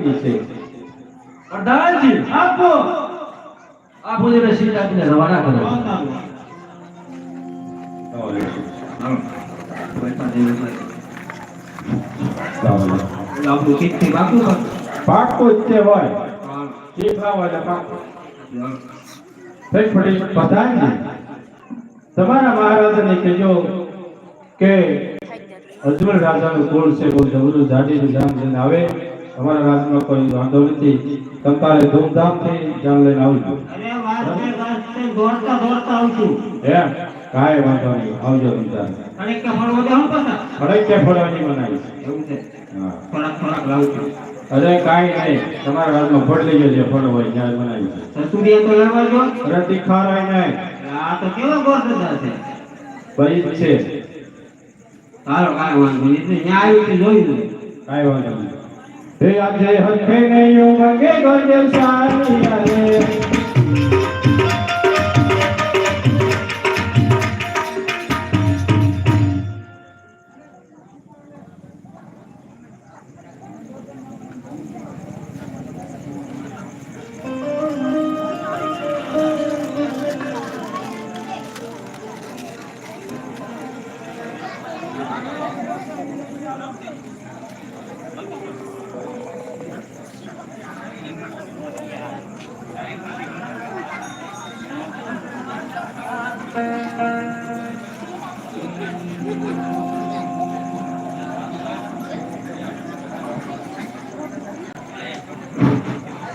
ગઈ છે. પ્રધાનજી આપો. આપો જરા સીટ આપીને રવાના કરો. પાકું જ તે હોય. કહેજો કે અજમલ રાજાનું કોણ છે બહુ જબરું જાડીનું આવે. તમારા રાજમાં કોઈ વાંધો નથી. કંકાલે ધૂમધામથી જાન લઈને આવજો અરે વાસ્તે દોડતા દોડતા આવું કાંઈ વાંધો નહીં. આવજો કે ફળવો ફળવાની મનાવી એવું છે? હા. થોડાક થોડાક લાવું અરે કાંઈ નહીં. તમારા રાજમાં ફળ લઈ જજો ફળ હોય ત્યાં બનાવી સસુડીએ તો લેવા જો. અરે તીખારાય નહીં. આ તો કેવો ગોરદાદા છે? બરી છે. હાલો કાંઈ વાંધો નહીં. ત્યાં આવ્યું જોઈ જોયું કાંઈ વાંધો નહીં. હે આજે હથે ને ઉમંગે ગોજલ સાની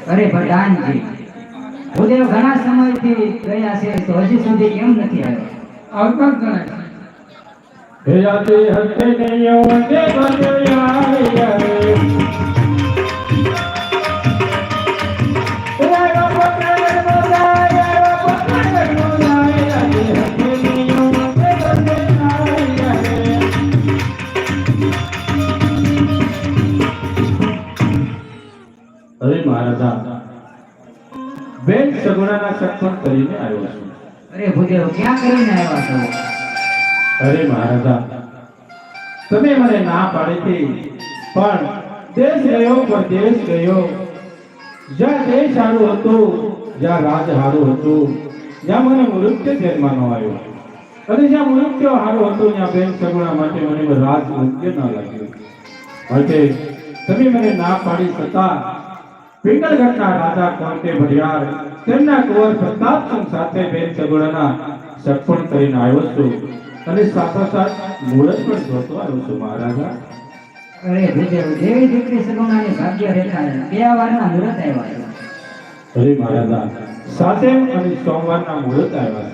અરે પ્રધાનજી ભૂદેવ ઘણા સમયથી ગયા છે તો હજી સુધી કેમ નથી આવ્યો? આવતા જ ગણાય. હે આતે હતે ને ઉમંગે ગોજલ સાની બેન સગુણાના સત્સંગ કરીને આવ્યો છું. અરે ભૂદેવ ક્યાં કરીને આવ્યા છો? અરે મહારાજા તમે મને ના પાડી પણ દેશ ગયો પરદેશ ગયો. જ્યાં દેશ સારું હતું જ્યાં રાજ સારું હતું જ્યાં મને મૃત્યુ જન્મનો આવ્યો. અને જ્યાં મૃત્યુ સારું હતું ત્યાં બેન સગુણા માટે મને રાજ યોગ્ય ન લાગ્યું. માટે તમે મને ના પાડી છતાં પિંગલગઢના રાજા કોંતે ભડિયાર તેમના કુંવર પ્રતાપસિંહ સાથે બેન સગુણાના સગપણ કરીને આવ્યો છું. અને સાથોસાથ મુહૂર્ત પણ જોતો આવ્યો છું મહારાજા. અરે દેવી દીકરી સગુણાની ભાગ્ય રેખા બે વારના મુહૂર્ત આવ્યા અરે મહારાજા સાથે અને સોમવારના મુહૂર્ત આવ્યા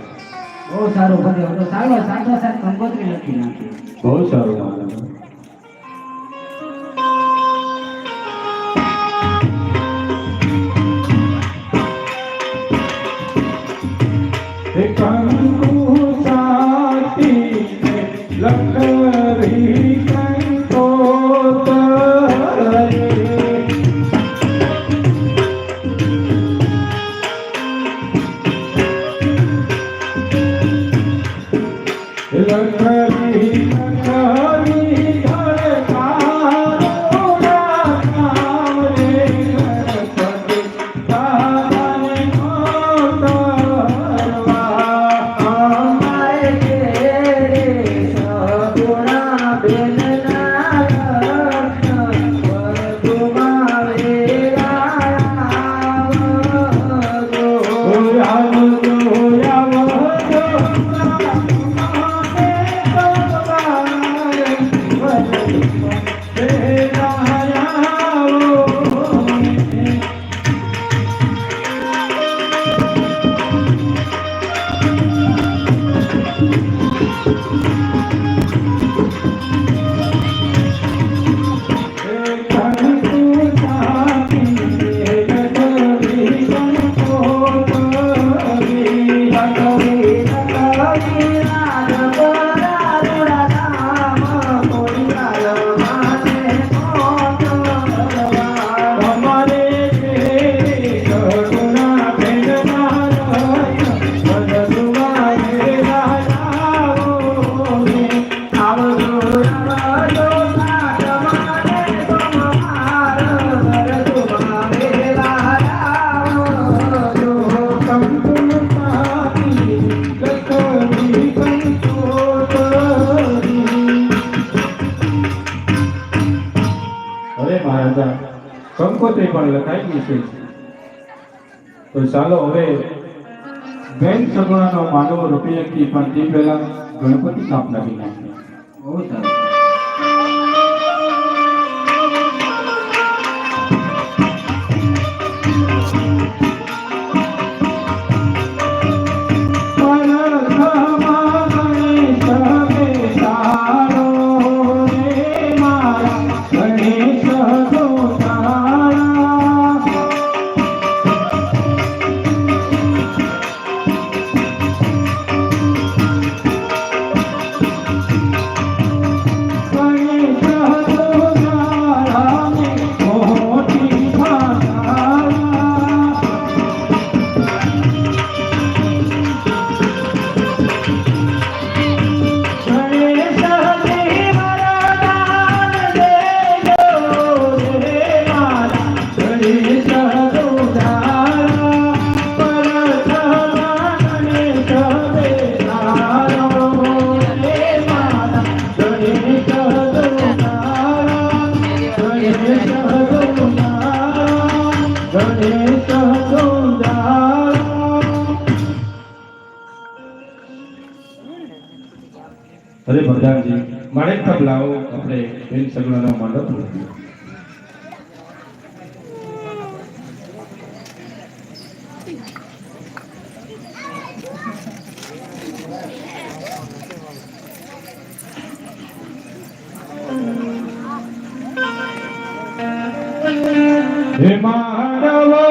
બહુ સારું તો ચાલો સાથો સાથ કંકોત્રી લખી નાખી બહુ સારું મહારાજા. કંકોત્રી પણ લખાઈ ગઈ છે. તો ચાલો હવે બેન સગુણાનો માનવ રૂપિયાથી પણ તે પહેલા ગણપતિ સ્થાપના કરી નાખીએ. બહુ સરસ અરે પ્રધાનજી મારે તક લાવો આપણે બેન સગડાનો મંડપ મૂકીએ. હે માનવ